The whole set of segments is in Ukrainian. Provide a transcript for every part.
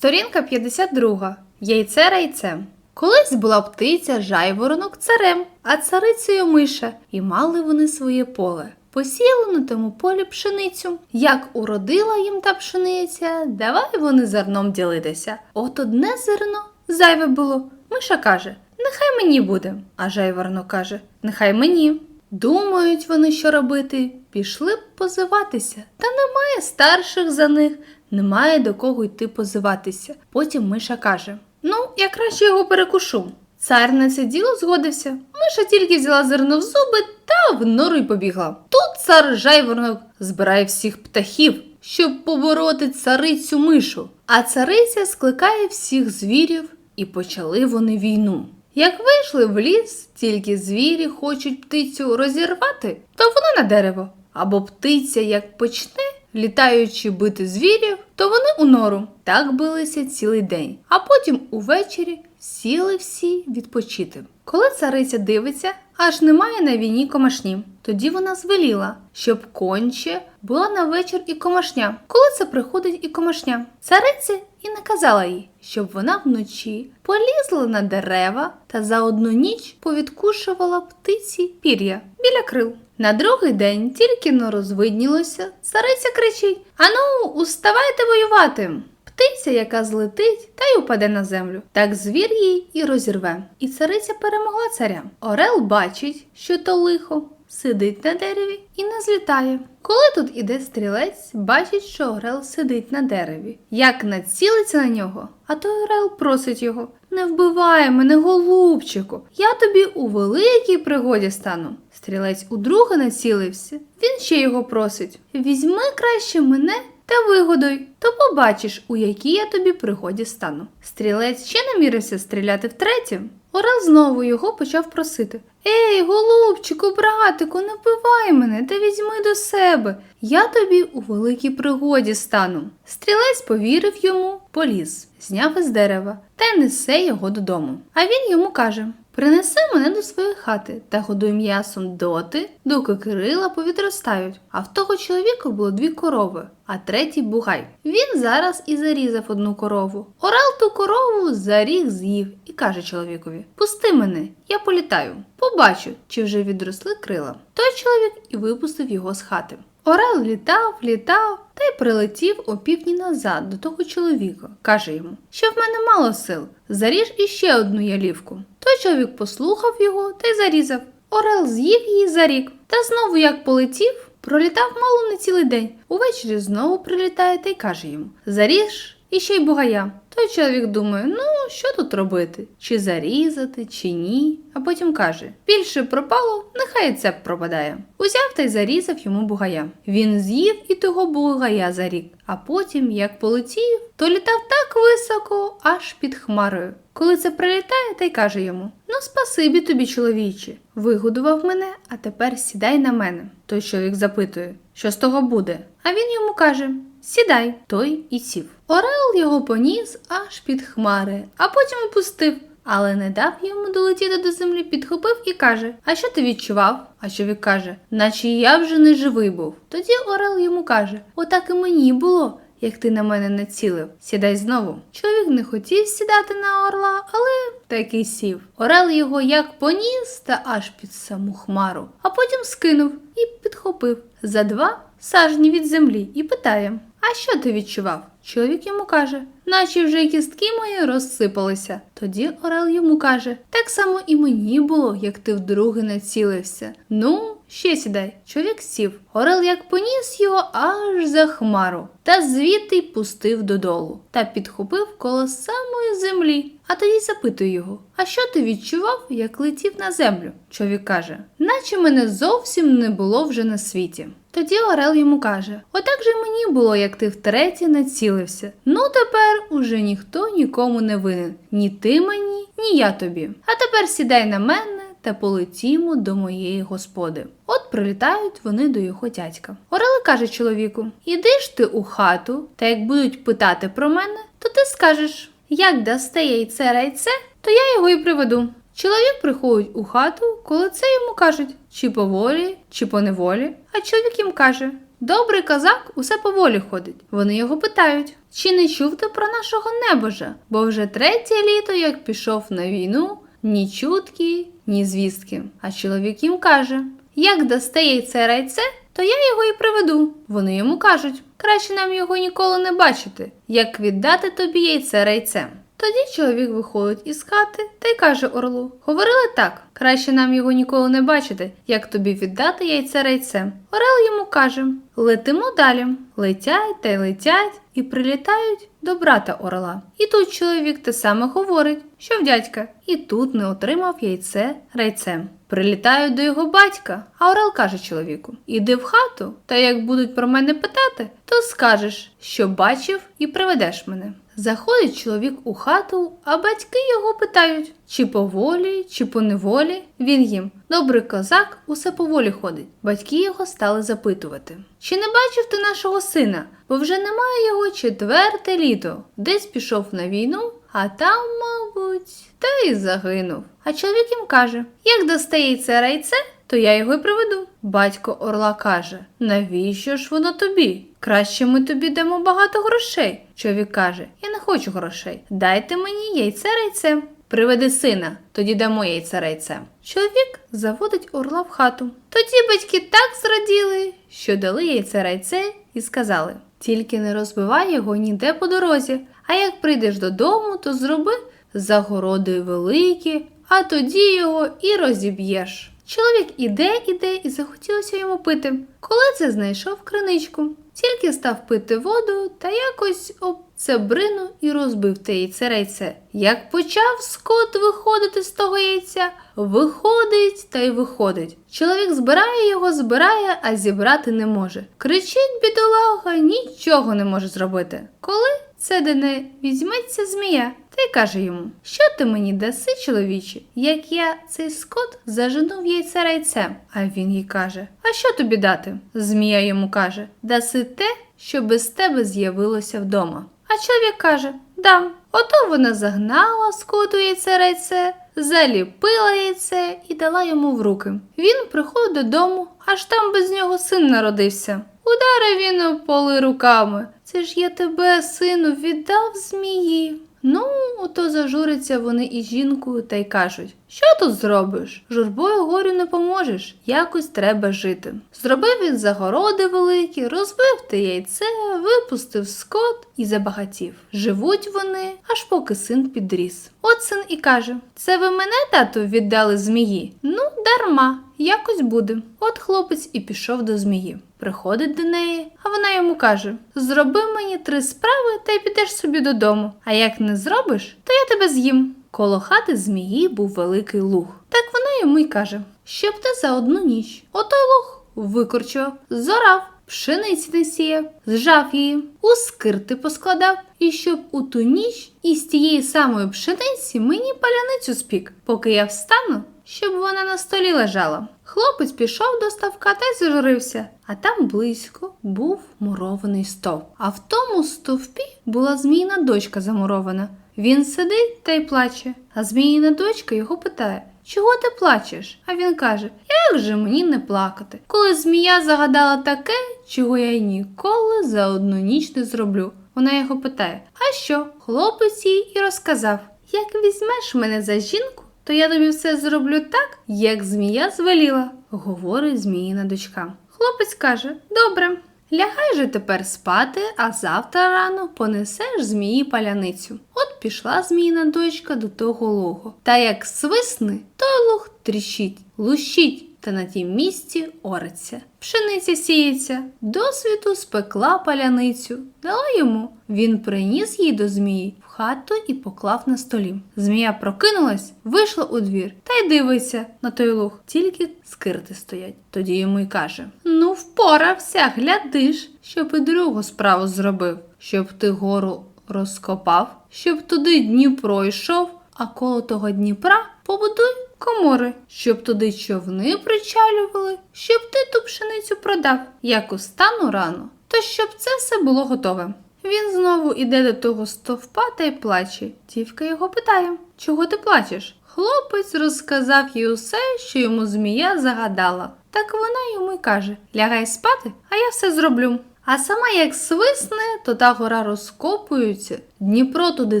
Сторінка 52. Яйце райце. Колись була птиця жайворонок царем, а царицею миша, і мали вони своє поле. Посіяли на тому полі пшеницю. Як уродила їм та пшениця, давай вони зерном ділитися. От одне зерно зайве було. Миша каже: Нехай мені буде. А жайворонок каже: Нехай мені. Думають вони, що робити, пішли б позиватися. Та немає старших за них, немає до кого йти позиватися. Потім Миша каже: Ну, я краще його перекушу. Цар на це діло згодився. Миша тільки взяла зерно в зуби та в нору й побігла. Тут цар жайворонок збирає всіх птахів, щоб побороти царицю мишу. А цариця скликає всіх звірів, і почали вони війну. Як вийшли в ліс, тільки звірі хочуть птицю розірвати, то вона на дерево. Або птиця, як почне, літаючи бити звірів, то вони у нору. Так билися цілий день. А потім увечері сіли всі відпочити. Коли цариця дивиться, аж немає на війні комашні. Тоді вона звеліла, щоб конче була на вечір і комашня. Коли це приходить і комашня, цариця і наказала їй, щоб вона вночі полізла на дерева та за одну ніч повідкушувала птиці пір'я біля крил. На другий день тільки но розвиднілося, цариця кричить: Ану, уставайте воювати! Птиця, яка злетить, та й упаде на землю. Так звір їй і розірве. І цариця перемогла царя. Орел бачить, що то лихо, сидить на дереві і не злітає. Коли тут іде стрілець, бачить, що Орел сидить на дереві. Як націлиться на нього, а той Орел просить його: Не вбивай мене, голубчику, я тобі у великій пригоді стану. Стрілець удруге націлився, він ще його просить: Візьми краще мене та вигодуй, то побачиш, у якій я тобі пригоді стану. Стрілець ще намірився стріляти втретє. Орел знову його почав просити: Ей, голубчику, братику, не вбивай мене та візьми до себе. Я тобі у великій пригоді стану. Стрілець повірив йому, поліз, зняв із дерева та й несе його додому. А він йому каже: Принеси мене до своєї хати та годуй м'ясом доти, доки крила повідростають. А в того чоловіка було дві корови, а третій бугай. Він зараз і зарізав одну корову. Орел ту корову заріг з'їв і каже чоловікові: Пусти мене, я політаю. Побачу, чи вже відросли крила. Той чоловік і випустив його з хати. Орел літав, літав та й прилетів опівдні назад до того чоловіка. Каже йому, що в мене мало сил, заріж іще одну ялівку. Той чоловік послухав його та й зарізав. Орел з'їв її за рік, та знову як полетів, пролітав мало не цілий день. Увечері знову прилітає та й каже йому: Заріж іще й бугая. Той чоловік думає, ну що тут робити? Чи зарізати, чи ні? А потім каже: більше пропало, нехай це пропадає. Узяв та й зарізав йому бугая. Він з'їв і того бугая за рік, а потім, як полетів, то літав так високо, аж під хмарою. Коли це прилітає, та й каже йому: Ну, спасибі тобі, чоловіче, вигодував мене, а тепер сідай на мене. Той чоловік запитує, що з того буде. А він йому каже: Сідай, той і сів. Орел його поніс аж під хмари, а потім опустив. Але не дав йому долетіти до землі, підхопив і каже: А що ти відчував? А чоловік каже, наче я вже не живий був. Тоді Орел йому каже: Отак і мені було, як ти на мене націлив. Сідай знову. Чоловік не хотів сідати на орла, але таки сів. Орел його як поніс та аж під саму хмару, а потім скинув і підхопив за два сажні від землі і питає: А що ти відчував? Чоловік йому каже, наче вже кістки мої розсипалися. Тоді Орел йому каже: Так само і мені було, як ти вдруге націлився. Ну, ще сідай. Чоловік сів. Орел як поніс його аж за хмару, та звідти й пустив додолу, та підхопив коло самої землі. А тоді запитує його: А що ти відчував, як летів на землю? Чоловік каже, наче мене зовсім не було вже на світі. Тоді Орел йому каже: Отак же мені було, як ти втретє націлився. Ну тепер уже ніхто нікому не винен. Ні ти мені, ні я тобі. А тепер сідай на мене та полетімо до моєї господи. От прилітають вони до його дядька. Орел каже чоловіку: Іди ж ти у хату, та як будуть питати про мене, то ти скажеш: як дасте яйце райце, то я його і приведу. Чоловік приходить у хату, коли це йому кажуть, чи по волі, чи по неволі. А чоловік їм каже: Добрий козак усе поволі ходить. Вони його питають: чи не чув ти про нашого небожа? Бо вже третє літо, як пішов на війну, ні чутки, ні звістки. А чоловік їм каже: як дасте яйце райце, то я його і приведу. Вони йому кажуть: краще нам його ніколи не бачити, як віддати тобі яйце райце. Тоді чоловік виходить із хати та й каже орлу: Говорили так, краще нам його ніколи не бачити, як тобі віддати яйце райце. Орел йому каже: Летимо далі. Летять та й летять і прилітають до брата орла. І тут чоловік те саме говорить, що в дядька, і тут не отримав яйце райцем. Прилітаю до його батька, а Орел каже чоловіку: Іди в хату, та як будуть про мене питати, то скажеш, що бачив, і приведеш мене. Заходить чоловік у хату, а батьки його питають, чи по волі, чи по неволі. Він їм добрий козак, усе поволі ходить. Батьки його стали запитувати: Чи не бачив ти нашого сина? Бо вже немає його четверте літо. Десь пішов на війну, а там, мабуть, та й загинув. А чоловік їм каже: Як яйце райце, то я його й приведу. Батько орла каже: Навіщо ж воно тобі? Краще ми тобі дамо багато грошей. Чоловік каже: Я не хочу грошей. Дайте мені яйце райце. Приведи сина, тоді дамо яйце райце. Чоловік заводить орла в хату. Тоді батьки так зраділи, що дали яйце райце і сказали: тільки не розбивай його ніде по дорозі, а як прийдеш додому, то зроби загороди великі, а тоді його і розіб'єш. Чоловік іде, іде і захотілося йому пити. Коли це знайшов криничку, тільки став пити воду та якось об це брину і розбив те яйце райце. Як почав скот виходити з того яйця, виходить та й виходить. Чоловік збирає його, збирає, а зібрати не може. Кричить бідолага, нічого не може зробити. Коли це де не візьметься змія, та й каже йому: Що ти мені даси, чоловіче, як я цей скот зажену в райцем? А він їй каже: А що тобі дати? Змія йому каже: Даси те, що без тебе з'явилося вдома. А чоловік каже: Дам. Ото вона загнала скоту яйце райце, заліпила яйце і дала йому в руки. Він приходить додому, аж там без нього син народився. Ударив він поли руками. Це ж я тебе, сину, віддав змії. Ну, ото зажуряться вони із жінкою та й кажуть: що тут зробиш? Журбою горю не поможеш, якось треба жити. Зробив він загороди великі, розбив те яйце, випустив скот і забагатів. Живуть вони, аж поки син підріс. От син і каже: Це ви мене, тату, віддали змії? Ну, дарма, якось буде. От хлопець і пішов до змії. Приходить до неї, а вона йому каже: Зроби мені три справи та й підеш собі додому. А як не зробиш, то я тебе з'їм. Коло хати змії був великий луг. Так вона йому й каже: Щоб ти за одну ніч. Отой луг викорчував, зорав, пшениці не сіяв, зжав її, у скирти поскладав, і щоб у ту ніч із тієї самої пшениці мені паляницю спік, поки я встану, щоб вона на столі лежала. Хлопець пішов до ставка та й зажурився, а там близько був мурований стовп. А в тому стовпі була зміїна дочка замурована. Він сидить та й плаче, а зміїна дочка його питає. Чого ти плачеш? А він каже: Як же мені не плакати? Коли змія загадала таке, чого я ніколи за одну ніч не зроблю. Вона його питає: А що? Хлопець їй і розказав: Як візьмеш мене за жінку, то я тобі все зроблю так, як змія звеліла, говорить зміїна дочка. Хлопець каже: Добре. Лягай же тепер спати, а завтра рано понесеш змії паляницю. От пішла зміїна дочка до того лого. Та як свисне, то луг тріщить, лущить, та на тім місці ориться. Пшениця сіється, до світу спекла паляницю, дала йому. Він приніс її до змії в хату і поклав на столі. Змія прокинулась, вийшла у двір та й дивиться на той луг, тільки скирти стоять. Тоді йому й каже: Ну, впорався, глядиш, щоб і другу справу зробив, щоб ти гору розкопав, щоб туди Дніпро йшов, а коло того Дніпра побудуй комори, щоб туди човни причалювали, щоб ти ту пшеницю продав. Як устану рано, то щоб це все було готове. Він знову іде до того стовпа та й плаче. Дівка його питає: Чого ти плачеш? Хлопець розказав їй усе, що йому змія загадала. Так вона йому й каже: лягай спати, а я все зроблю. А сама як свисне, то та гора розкопується, Дніпро туди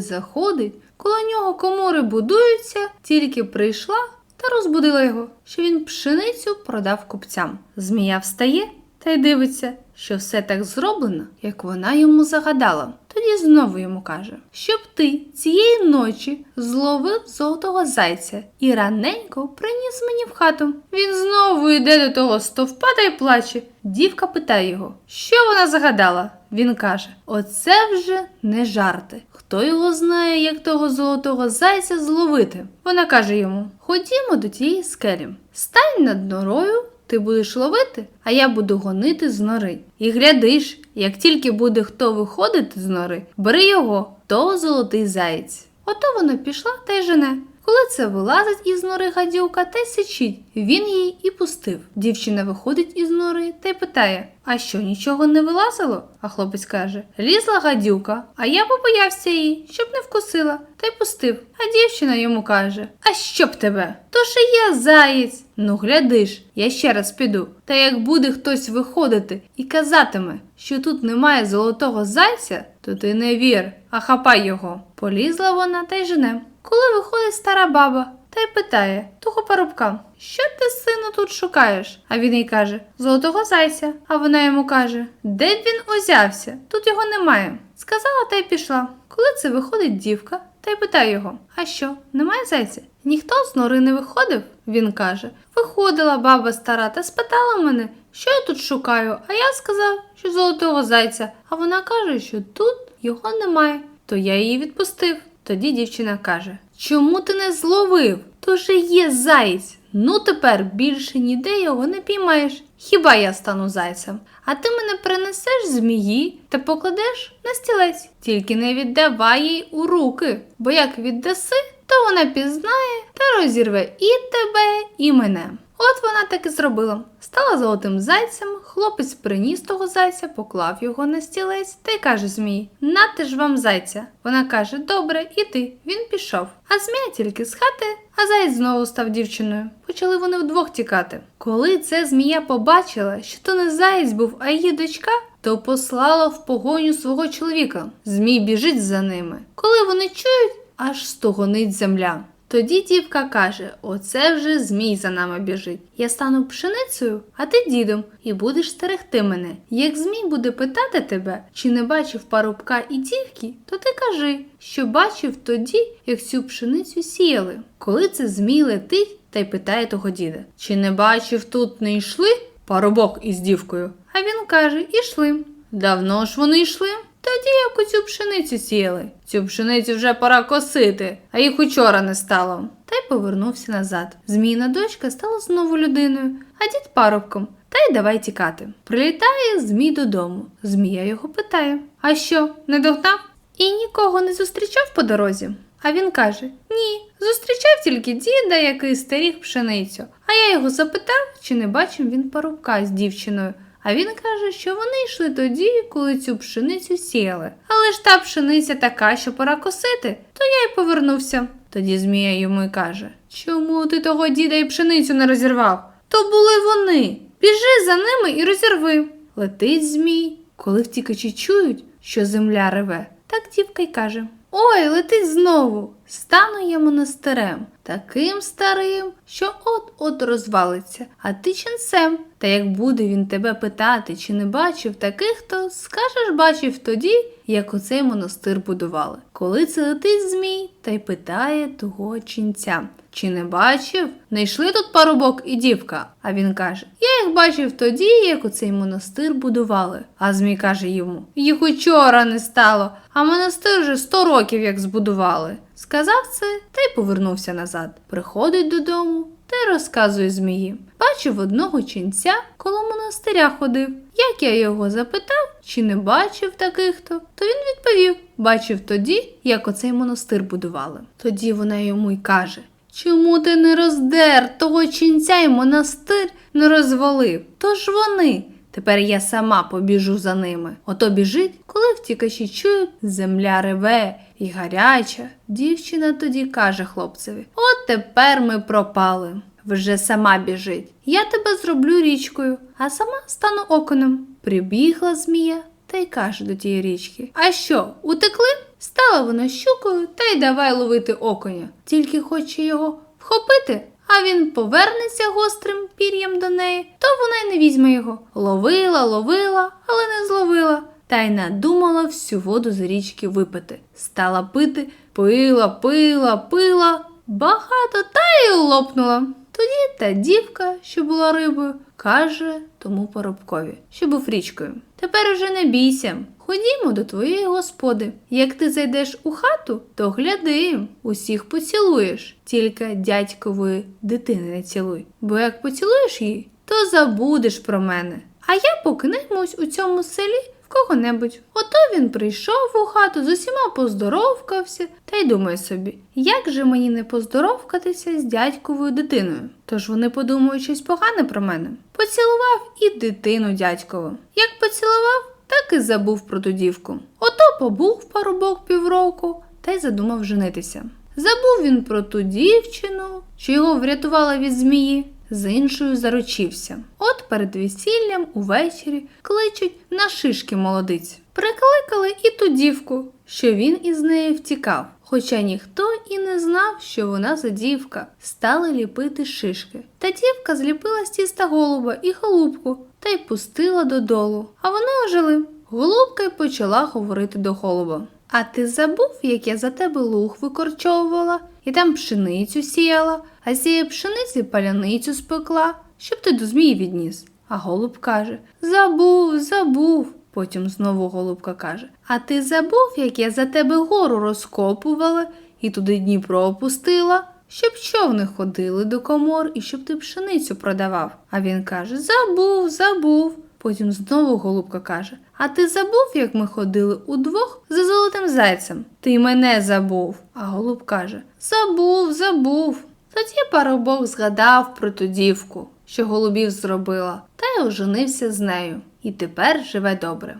заходить, коло нього комори будуються, тільки прийшла та розбудила його, що він пшеницю продав купцям. Змія встає та й дивиться, що все так зроблено, як вона йому загадала. Тоді знову йому каже, щоб ти цієї ночі зловив золотого зайця і раненько приніс мені в хату. Він знову йде до того стовпа та й плаче. Дівка питає його, що вона загадала. Він каже: Оце вже не жарти. Хто його знає, як того золотого зайця зловити? Вона каже йому: Ходімо до тієї скелі, стань над норою. Ти будеш ловити, а я буду гонити з нори. І глядиш, як тільки буде хто виходити з нори, бери його, то золотий заєць. Ото вона пішла та й жене. Коли це вилазить із нори гадюка та й сичить, він її і пустив. Дівчина виходить із нори та й питає: А що, нічого не вилазило? А хлопець каже: Лізла гадюка, а я побоявся її, щоб не вкусила, та й пустив. А дівчина йому каже: А щоб тебе? То ж і є заєць. Ну, глядиш, я ще раз піду. Та як буде хтось виходити і казатиме, що тут немає золотого зайця, то ти не вір, а хапай його. Полізла вона та й жене. Коли виходить стара баба та й питає того парубка, що ти, сину, тут шукаєш? А він їй каже Золотого зайця. А вона йому каже, де б він узявся? Тут його немає. Сказала та й пішла. Коли це виходить дівка, та й питає його: А що, немає зайця? Ніхто з нори не виходив? Він каже: Виходила баба стара та спитала мене, що я тут шукаю, а я сказав, що золотого зайця. А вона каже, що тут його немає. То я її відпустив. Тоді дівчина каже: Чому ти не зловив? То же є заєць. Ну тепер більше ніде його не піймаєш. Хіба я стану зайцем? А ти мене принесеш змії та покладеш на стілець. Тільки не віддавай їй у руки, бо як віддаси, то вона пізнає та розірве і тебе, і мене. От вона так і зробила. Стала золотим зайцем, хлопець приніс того зайця, поклав його на стілець та й каже Змій: Нате ж вам зайця. Вона каже: Добре, іди. Він пішов. А змія тільки з хати, а заєць знову став дівчиною. Почали вони вдвох тікати. Коли це змія побачила, що то не заєць був, а її дочка, то послала в погоню свого чоловіка. Змій біжить за ними. Коли вони чують, аж стогонить земля. Тоді дівка каже: Оце вже змій за нами біжить. Я стану пшеницею, а ти дідом, і будеш стерегти мене. Як змій буде питати тебе, чи не бачив парубка і дівки, то ти кажи, що бачив тоді, як цю пшеницю сіяли. Коли це змій летить та й питає того діда: Чи не бачив тут не йшли парубок із дівкою? А він каже: Ішли. Давно ж вони йшли? Тоді як у цю пшеницю сіяли. Цю пшеницю вже пора косити, а їх учора не стало. Та й повернувся назад. Зміїна дочка стала знову людиною, а дід парубком. Та й давай тікати. Прилітає Змій додому. Змія його питає: А що, не догнав? І нікого не зустрічав по дорозі. А він каже: Ні, зустрічав тільки діда, який стеріг пшеницю. А я його запитав, чи не бачив він парубка з дівчиною. А він каже, що вони йшли тоді, коли цю пшеницю сіяли. Але ж та пшениця така, що пора косити, то я й повернувся. Тоді Змія йому й каже: Чому ти того діда і пшеницю не розірвав? То були вони. Біжи за ними і розірви. Летить Змій, коли втікачі чують, що земля реве. Так дівка й каже: Ой, летить знову. Стану я монастирем, таким старим, що от-от розвалиться, а ти ченцем. Та як буде він тебе питати, чи не бачив таких, то скажеш, бачив тоді, як оцей монастир будували. Коли це летить змій та й питає того ченця. Чи не бачив? Не йшли тут парубок і дівка. А він каже: Я їх бачив тоді, як оцей монастир будували. А Змій каже йому: Їх учора не стало, а монастир вже сто років як збудували. Сказав це та й повернувся назад. Приходить додому та й розказує Змії. Бачив одного ченця, коло монастиря ходив. Як я його запитав, чи не бачив таких то, то він відповів: бачив тоді, як оцей монастир будували. Тоді вона йому й каже: Чому ти не роздер того ченця й монастир не розвалив? То ж вони. Тепер я сама побіжу за ними. Ото біжить, коли втікачі чують, земля реве і гаряча. Дівчина тоді каже хлопцеві: От тепер ми пропали. вже сама біжить. Я тебе зроблю річкою, а сама стану оконом. Прибігла змія та й каже до тієї річки: А що, утекли? Стала вона щукою та й давай ловити оконя. Тільки хоче його вхопити, а він повернеться гострим пір'ям до неї, то вона й не візьме його. Ловила, ловила, але не зловила. Та й надумала всю воду з річки випити. Стала пити, пила, пила, пила, багато та й лопнула. Тоді та дівка, що була рибою, каже тому поробкові, що був річкою. Тепер уже не бійся. Ходімо до твоєї господи. Як ти зайдеш у хату, то гляди, усіх поцілуєш, тільки дядькової дитини не цілуй. Бо як поцілуєш її, то забудеш про мене. А я покинемось у цьому селі кого-небудь. Ото він прийшов у хату, з усіма поздоровкався та й думає собі, як же мені не поздоровкатися з дядьковою дитиною? Тож вони подумають щось погане про мене. Поцілував і дитину дядькову. Як поцілував, так і забув про ту дівку. Ото побув парубок півроку та й задумав женитися. Забув він про ту дівчину, що його врятувала від змії, з іншою заручився. От перед весіллям увечері кличуть на шишки молодиць. Прикликали і ту дівку, що він із неї втікав. Хоча ніхто і не знав, що вона за дівка, стали ліпити шишки. Та дівка зліпила з тіста голуба і голубку та й пустила додолу. А вони ожили. Голубка й почала говорити до голуба. А ти забув, як я за тебе луг викорчовувала і там пшеницю сіяла, а цієї пшениці паляницю спекла, щоб ти до змії відніс. А голуб каже: Забув, забув. Потім знову голубка каже: А ти забув, як я за тебе гору розкопувала і туди Дніпро опустила, щоб човни ходили до комор і щоб ти пшеницю продавав. А він каже: Забув, забув. Потім знову голубка каже: А ти забув, як ми ходили удвох за золотим зайцем? Ти мене забув. А голуб каже: Забув, забув. Тоді парубок згадав про ту дівку, що голубів зробила, та й оженився з нею. І тепер живе добре.